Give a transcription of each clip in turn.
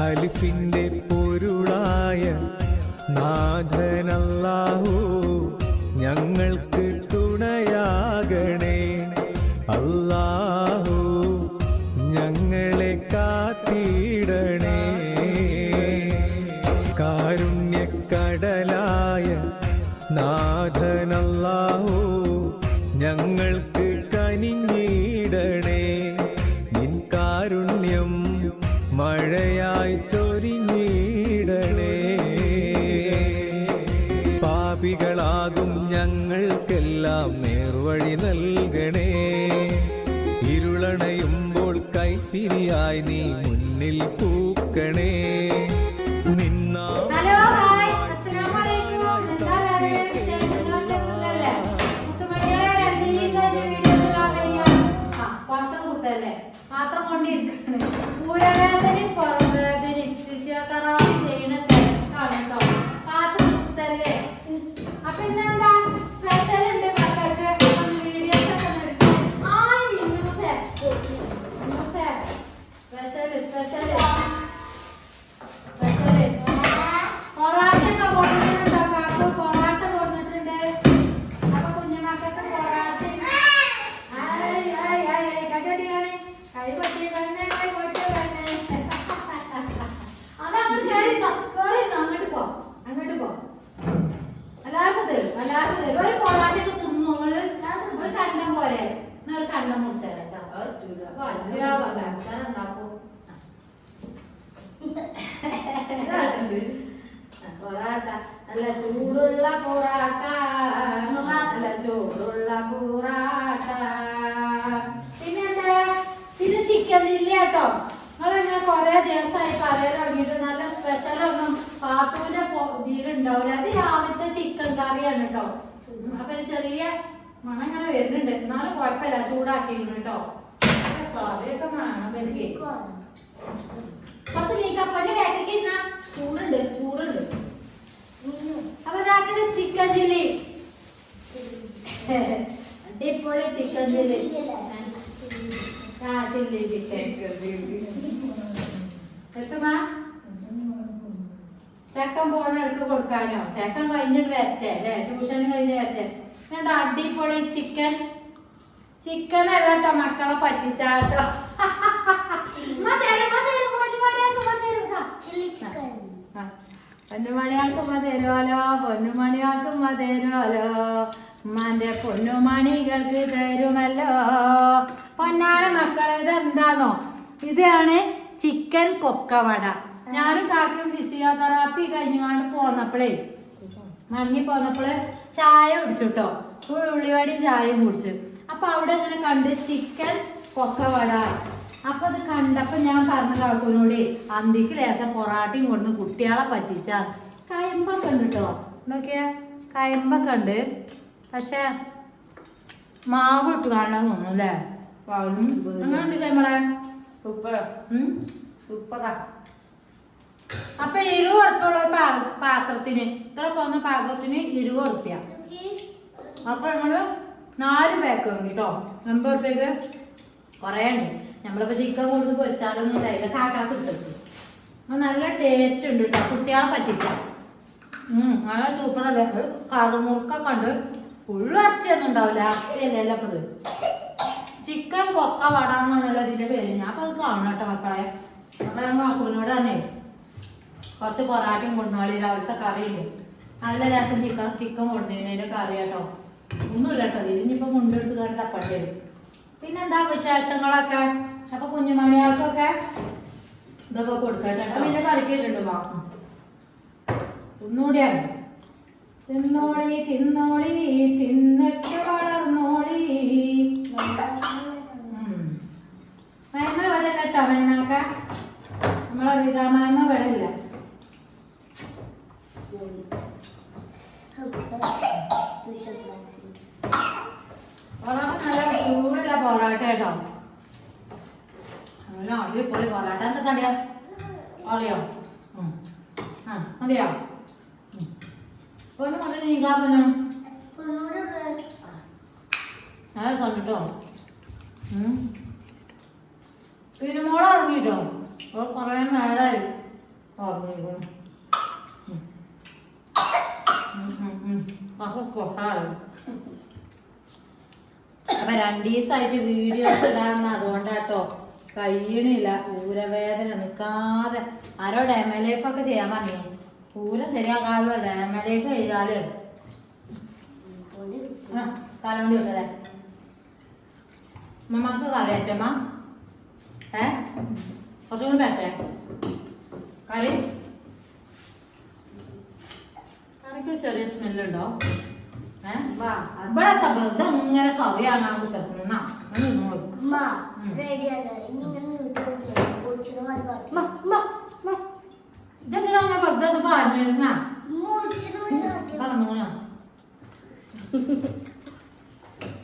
അലിഫിന്റെ പൊരുളായ നാഥനല്ലാഹു ഞങ്ങൾക്ക് തുണയാകണേ. അല്ലാഹു ഞങ്ങളെ കാത്തിടണേ. കാരുണ്യക്കടലായ നാഥനല്ലാഹു ഞങ്ങൾക്ക് നേർവഴി നൽകണേ. ഇരുളണയുമ്പോൾ കൈത്തിരിയായി നീ മുന്നിൽ പൂക്കണേ. നിന്നാ അസ്സലാമു അലൈക്കും എന്താ എല്ലാവർക്കും ഒരു പൊറാട്ടൊക്കെ തിന്നു. നമ്മൾ ഒരു കണ്ടം പോലെ. എന്നാ ഒരു കണ്ടം മുറിച്ചേരാം ഭക്ഷണം ഉണ്ടാക്കും. പൊറാട്ട. നല്ല ചൂടുള്ള പൊറാട്ട. നല്ല ചൂടുള്ള പൊറാട്ട. പിന്നെ എന്താ? പിന്നെ ചിക്കൻ ചില്ലി കേട്ടോ. നിങ്ങളിങ്ങനെ കൊറേ ദിവസമായി പറയാൻ തുടങ്ങിയിട്ട് നല്ല സ്പെഷ്യൽ ഒന്നും പാത്തൂന്റെ ഇതിലുണ്ടാവില്ല അത് രാവിലത്തെ ചിക്കൻ കറിയാണ് കേട്ടോ അപ്പൊ ചെറിയ മണം ഇങ്ങനെ വരുന്നുണ്ട്. എന്നാലും കുഴപ്പമില്ല. ചൂടാക്കിയിരുന്നു കേട്ടോ കറിയൊക്കെ വേണം എനിക്ക് കുറച്ച് നീക്കപ്പന്റെ ബാക്കിലേക്ക് ഇരുന്നാ ചൂടുണ്ട്. ചൂടുണ്ട്. അപ്പൊ ഇതാക്കുന്ന ചിക്കൻ ചില്ലി അടിപൊളി ചിക്കൻ ചില്ലി ചിക്കൻ പോണ എടുത്ത് കൊടുക്കാനോ ചെക്കൻ കഴിഞ്ഞിട്ട് വരട്ടെ അല്ലേ? ട്യൂഷൻ കഴിഞ്ഞ് വരട്ടെ. എന്നിട്ട് അടിപൊളി ചിക്കൻ ചിക്കൻ അല്ല കേട്ടോ മക്കളെ പറ്റിച്ചാട്ടോ പൊന്നുമണിയാൾക്കും തരുമല്ലോ പൊന്നുമണിയാൾക്കും തരുമല്ലോ ഉമ്മാന്റെ പൊന്നുമണികൾക്ക് തരുമല്ലോ. പൊന്നാര മക്കളെ ഇതെന്താന്നോ? ഇതാണ് ചിക്കൻ കൊക്കവട. ഞാനും കാക്കും ഫിസിയോതെറാപ്പി കഴിഞ്ഞുകൊണ്ട് പോന്നപ്പോഴേ മടങ്ങി പോന്നപ്പോൾ ചായ കുടിച്ചു കേട്ടോ ഉള്ളിവടിയും ചായയും കുടിച്ചു. അപ്പൊ അവിടെ ഇങ്ങനെ കണ്ട് ചിക്കൻ കൊക്കവട. അപ്പൊ അത് കണ്ടപ്പോ ഞാൻ പറഞ്ഞ കാക്കുനോട് അന്തിക്ക് ലേശ പൊറാട്ടയും കൊണ്ട് കുട്ടികളെ പറ്റിച്ച. കയമ്പൊക്കെ ഉണ്ട് കേട്ടോ എന്തൊക്കെയാ കയമ്പൊക്കെ ഉണ്ട്. പക്ഷെ മാവ് ഇട്ട് കാണാൻ തോന്നുന്നു അല്ലേ അങ്ങനെ നമ്മളെ സൂപ്പറാ. അപ്പൊ ഇരുപത് ഉറപ്പുള്ള പാത്രത്തിന്. ഇത്ര പോകുന്ന പാത്രത്തിന് ഇരുപത് ഉറുപ്പ്യ. അപ്പൊ ഞങ്ങൾ നാല് പാക്ക് വാങ്ങി കേട്ടോ എൺപത് ഉറുപ്പ്യക്ക്? കുറേ നമ്മളിപ്പോ ചിക്കൻ കൊടുത്ത് പൊരിച്ചാലൊന്നും ഇല്ല. ഇതൊക്കെ ആക്കാക്ക് അപ്പൊ നല്ല ടേസ്റ്റ് ഉണ്ട് കേട്ടോ കുട്ടികളെ പറ്റിച്ച ഉം നല്ല സൂപ്പറല്ലേ അത് കറുമുറുക്കൊക്കെ ഉണ്ട്. ഫുള്ള് ഇറച്ചിയൊന്നും ഉണ്ടാവില്ല. ഇറച്ചിയല്ലല്ലോ അപ്പൊ ഇത് ചിക്കൻ കൊക്ക വട ഇതിന്റെ പേര്. ഞാൻ അപ്പൊ അത് കാണണം കേട്ടോ മക്കളെ. അപ്പൊ ഞങ്ങൾ മക്കളിനോട് തന്നെ കുറച്ച് പൊറാട്ടയും കൊണ്ടുവന്നാളി രാവിലത്തെ കറിയുണ്ട് നല്ല രസം ചിക്കൻ ചിക്കൻ കൊണ്ടുവന്നതിന്റെ കറി കേട്ടോ ഒന്നുമില്ല കേട്ടോ ഇതിനിപ്പോ മുണ്ടെടുത്ത് കറി തപ്പട്ടെ. പിന്നെന്താ വിശേഷങ്ങളൊക്കെ? അപ്പൊ കുഞ്ഞുമണികൾക്കൊക്കെ ഇതൊക്കെ കൊടുക്കട്ടെ. പിന്നെ കറിക്കിട്ടുണ്ട് മാ തിന്നൂടിയാണ് തിന്നോളി തിന്നോളി തിന്നിട്ട് വളർന്നോളി മയമ്മ മൈമ ഇവിടെ കേട്ടോ മൈമക്ക നമ്മളെ റീതാ മൈമ ഇവിടെ ഇല്ല പൊറോട്ട നല്ല ചൂടുള്ള പൊറോട്ട കേട്ടോ. നല്ല അടിപൊളി പൊറോട്ട എന്താ തടിയാ? അറിയോ. ആ മതിയോ? ഉം. പൊന്നു പറഞ്ഞു നീക്കാ പൊന്നു. അതെ കണ്ടിട്ടോ. പിന്നെ മോളെ ഇറങ്ങിട്ടോ അവൾ കുറേ നേരമായി ഉറങ്ങിക്കും. അപ്പൊ കൊട്ടാണ് അപ്പൊ രണ്ടു ദിവസമായിട്ട് വീഡിയോ ഇടാന്ന് അതുകൊണ്ടാട്ടോ. കഴിയണില്ല. ഊരവേദന നിൽക്കാതെ. ആരോ ഡാമ ലൈഫ് ഒക്കെ ചെയ്യാൻ പറഞ്ഞു. ഊര ശരിയാക്കാതെ ഡാമ ലൈഫ് ചെയ്താൽ കാലുകൊണ്ട് വിട്ടല്ലേ മമ്മക്ക് കറിയറ്റമ്മ ഏ? കുറച്ചുകൂടി പറ്റേ കറി? കറിക്ക് ചെറിയ സ്മെല്ലുണ്ടോ ഏ? വാ ഇവിടെ വെറുതെ ഇങ്ങനെ കറിയാണ് ആ കുത്തർക്കുന്ന. കാട്ടി. ഇതെന്തിനാ ഞാൻ വെറുതെ കാട്ടി. പറഞ്ഞോളാ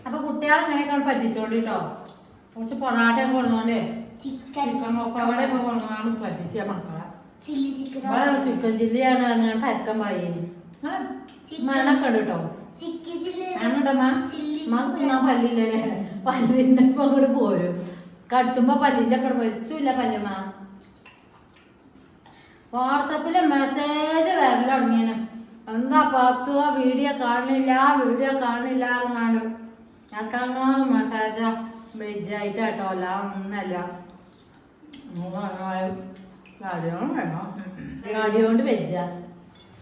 അപ്പൊ കുട്ടികൾ ഇങ്ങനെയൊക്കെ പറ്റിച്ചോണ്ടിട്ടോ? കുറച്ച് പൊറാട്ട കൊടുത്തോണ്ടേ. ചിക്കൻ അവിടെ കൊണ്ടുപോകാൻ പറ്റിച്ച മക്കളെ. ചിക്കൻ ചില്ലിയാണ് പറഞ്ഞാൽ പരക്കം പായേന്. മണൊക്കെ ഉണ്ട് കേട്ടോ. ചിക്കൻ ചില്ലി ആണോട്ടമ്മ ചില്ലി മക്ക് ചിക്കൻ ഞാൻ പല്ലില്ലേ പല്ലിന്റെ ഒപ്പം അങ്ങോട്ട് പോരും. കടിച്ചുമ്പോ പല്ലിന്റെ ഒപ്പം വെച്ചില്ല പല്ലുമ വാട്സപ്പിൽ മെസ്സേജ് വരല തുടങ്ങിയാണ് എന്താ പത്തുവ വീഡിയോ കാണില്ല വീഡിയോ കാണില്ല എന്നാണ് ഞങ്ങൾക്കങ്ങനെ മെസ്സേജ്. ബെജായിട്ട് കേട്ടോ അല്ല ഒന്നല്ല ഗാഡിയോണ്ട് വേണം? ഗാഡിയോണ്ട് വെജാ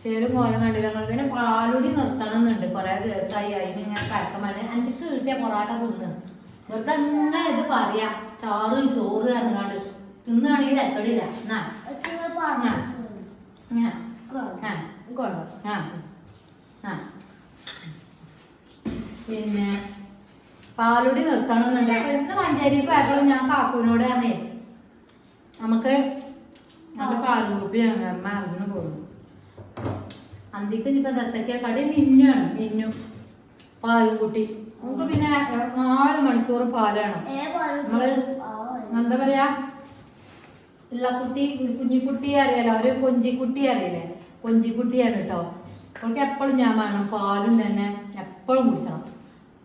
ശരി കോലം കണ്ടില്ല. പിന്നെ പാലുടി നിർത്തണം എന്നുണ്ട് കുറെ ദിവസമായി അതിന് ഇങ്ങനെ കരക്കമാണ് എനിക്ക് കിട്ടിയ പൊറാട്ട തിന്ന്. വെറുതെ അങ്ങനെ ഇത് പറയാ. ചാറ് ചോറ് ഇറങ്ങാണ്ട് തിന്നാണെങ്കിൽ എത്തടില്ല. പിന്നെ പാലുടി നിർത്തണം എന്നുണ്ട് അപ്പൊ ഇന്ന് മഞ്ചേരിക്കും ആക്കളും ഞാൻ കാക്കൂനോട് പറഞ്ഞേ. നമുക്ക് നല്ല പാലും അമ്മ മറന്നു പോകുന്നു അന്തിക്ക് ഇനിയിപ്പൊ ദത്തക്ക കടി മിന്നാണ് മിന്നു. പാലും കുട്ടി. നമുക്ക് പിന്നെ നാല് മണിക്കൂർ പാലാണ് നമ്മൾ എന്താ പറയാ? ഇള്ളക്കുട്ടി കുഞ്ഞിക്കുട്ടി അറിയാലോ. ഒരു കൊഞ്ചിക്കുട്ടി അറിയില്ലേ? കൊഞ്ചിക്കുട്ടിയാണ് കേട്ടോ അവൾക്ക് എപ്പോഴും ഞാൻ വേണം പാലും തന്നെ എപ്പോഴും കുടിച്ചണം.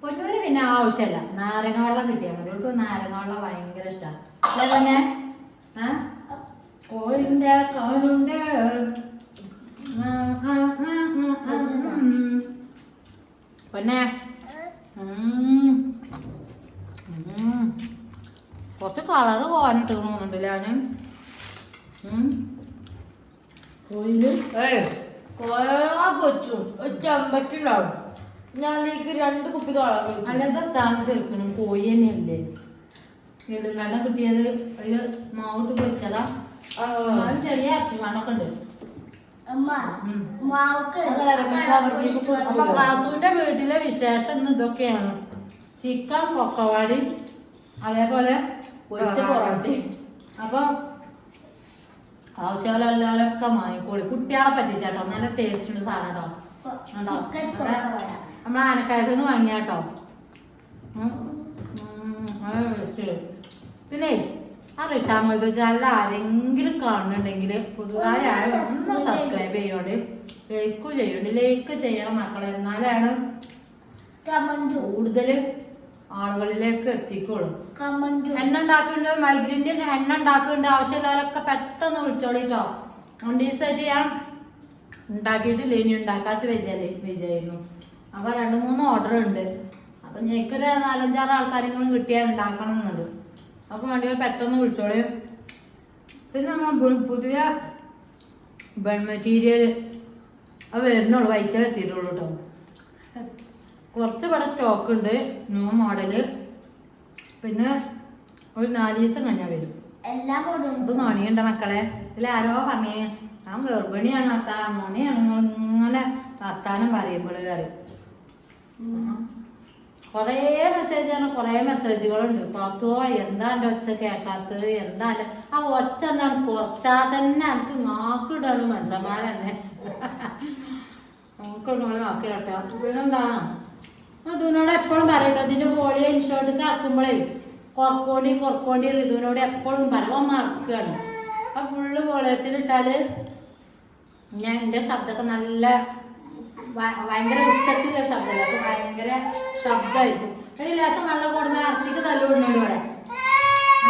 പൊന്നൂര് പിന്നെ ആവശ്യമല്ല നാരങ്ങ വെള്ളം കിട്ടിയാൽ മതി. അവൾക്ക് നാരങ്ങ വെള്ളം ഭയങ്കര ഇഷ്ടമാണ് അല്ലേ തന്നെ ആ? കോഴിന്റെ കാലുണ്ട് പൊന്നെ. കുറച്ച് കളറ് പോകാനിട്ട് തോന്നുന്നുണ്ടല്ലേ അവന്? പൊച്ചു ഒരു ചെമ്പറ്റുണ്ടാവും ഞാൻ ഇതിലേക്ക് രണ്ട് കുപ്പി കഴിച്ചു അല്ലാതെ താമസിക്കണം കോഴി തന്നെയല്ലേ? നെടുങ്കണ്ട കിട്ടിയത് അതിൽ മാവിട്ട് പൊരിച്ചതാ. ചെറിയ അച്ചുവാണൊക്കെ ഉണ്ട്. അപ്പൊ കാത്തൂന്റെ വീട്ടിലെ വിശേഷം ഇന്ന് ഇതൊക്കെയാണ്. ചിക്കൻ പൊക്കവാടി അതേപോലെ പൊരിച്ച പൊറാട്ടയും. അപ്പൊ ആവശ്യമുള്ളവരൊക്കെ വാങ്ങിക്കോളി. കുട്ടികളെ പറ്റിച്ചാട്ടോ നല്ല ടേസ്റ്റ് ഉണ്ട് സാധനം കേട്ടോ നമ്മൾ ആനക്കായത്ത് നിന്ന് വാങ്ങിയാട്ടോ. പിന്നെ ആ റിഷാമൊയ്ത് ചാനൽ ആരെങ്കിലും കാണുന്നുണ്ടെങ്കിൽ പുതുതായി ആരും ഒന്ന് സബ്സ്ക്രൈബ് ചെയ്യോണ്ട്. ലൈക്ക് ചെയ്യോണ്ട്. ലൈക്ക് ചെയ്യണം മക്കളെ. എന്നാലാണ് കമന്റു കൂടുതൽ ആളുകളിലേക്ക് എത്തിക്കോളും. കമന്റ് എണ്ണ ഉണ്ടാക്കുന്നുണ്ട് മൈഗ്രീന്റെ എണ്ണ ഉണ്ടാക്കുന്നുണ്ട് ആവശ്യമുള്ളവരൊക്കെ പെട്ടെന്ന് വിളിച്ചോളിട്ടോ. രണ്ട് ദിവസമായിട്ട് ഞാൻ ഉണ്ടാക്കിയിട്ടില്ല. ഇനി ഉണ്ടാക്കാച്ച വെജല്ലേ വെജായിരുന്നു അപ്പൊ രണ്ട് മൂന്ന് ഓർഡർ ഉണ്ട്. അപ്പൊ ഞങ്ങൾക്കൊരു നാലഞ്ചാറ് ആൾക്കാരെങ്കിലും കിട്ടിയാൽ ഉണ്ടാക്കണം എന്നുണ്ട്. അപ്പൊ വേണ്ടിയവർ പെട്ടെന്ന് വിളിച്ചോളൂ. പിന്നെ നമ്മൾ പുതിയ ബൺ മെറ്റീരിയൽ അത് വരുന്നുള്ളൂ വൈക്കൽ എത്തിയിട്ടുള്ളൂ കേട്ടോ കുറച്ച് ഇവിടെ സ്റ്റോക്ക് ഉണ്ട് ന്യൂ മോഡൽ പിന്നെ ഒരു നാല് ദിവസം കഴിഞ്ഞാൽ വരും. എല്ലാം ഇത് നോണിയുണ്ട് നോണിയുണ്ട മക്കളെ. ഇതിൽ ആരോ പറഞ്ഞേ ഞാൻ ഗർഭിണിയാണ് അത്താ നോണിയാണ് നിങ്ങൾ ഇങ്ങനെ വർത്താനം പറയുമ്പോൾ കറി കുറേ ആണ് കുറേ മെസ്സേജുകളുണ്ട് പാത്തോ എന്താ എന്റെ ഒച്ച കേൾക്കാത്തത്? എന്താ ആ ഒച്ച എന്താണ്? കുറച്ചാ തന്നെ എനിക്ക് നാക്കിടാണ് മനുഷ്യന്മാരെന്നെ നമുക്കൊന്നും നാക്കിടട്ടെ എപ്പോഴും പറയട്ടോ അതിന്റെ ബോഡി ഇൻഷോട്ട് കറക്കുമ്പോഴേ കുറക്കോണ്ടി കുറക്കോണ്ടി ഋതുവിനോട് എപ്പോഴും പറയും. ഓൻ മറക്കുകയാണ് ആ ഫുള്ള് ബോളയത്തിലിട്ടാൽ ഞാൻ എന്റെ ശബ്ദമൊക്കെ നല്ല ഭയങ്കര ഉച്ചത്തിലുള്ള ശബ്ദമല്ല അപ്പൊ ഭയങ്കര ശബ്ദമായിരിക്കും ഒരു ഇല്ലാത്ത വെള്ളം കൊടുന്ന ഇറച്ചിക്ക് തല്ലുകൊണ്ടു ഇവിടെ.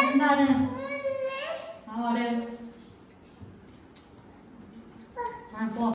എന്താണ് ആ ഓരോ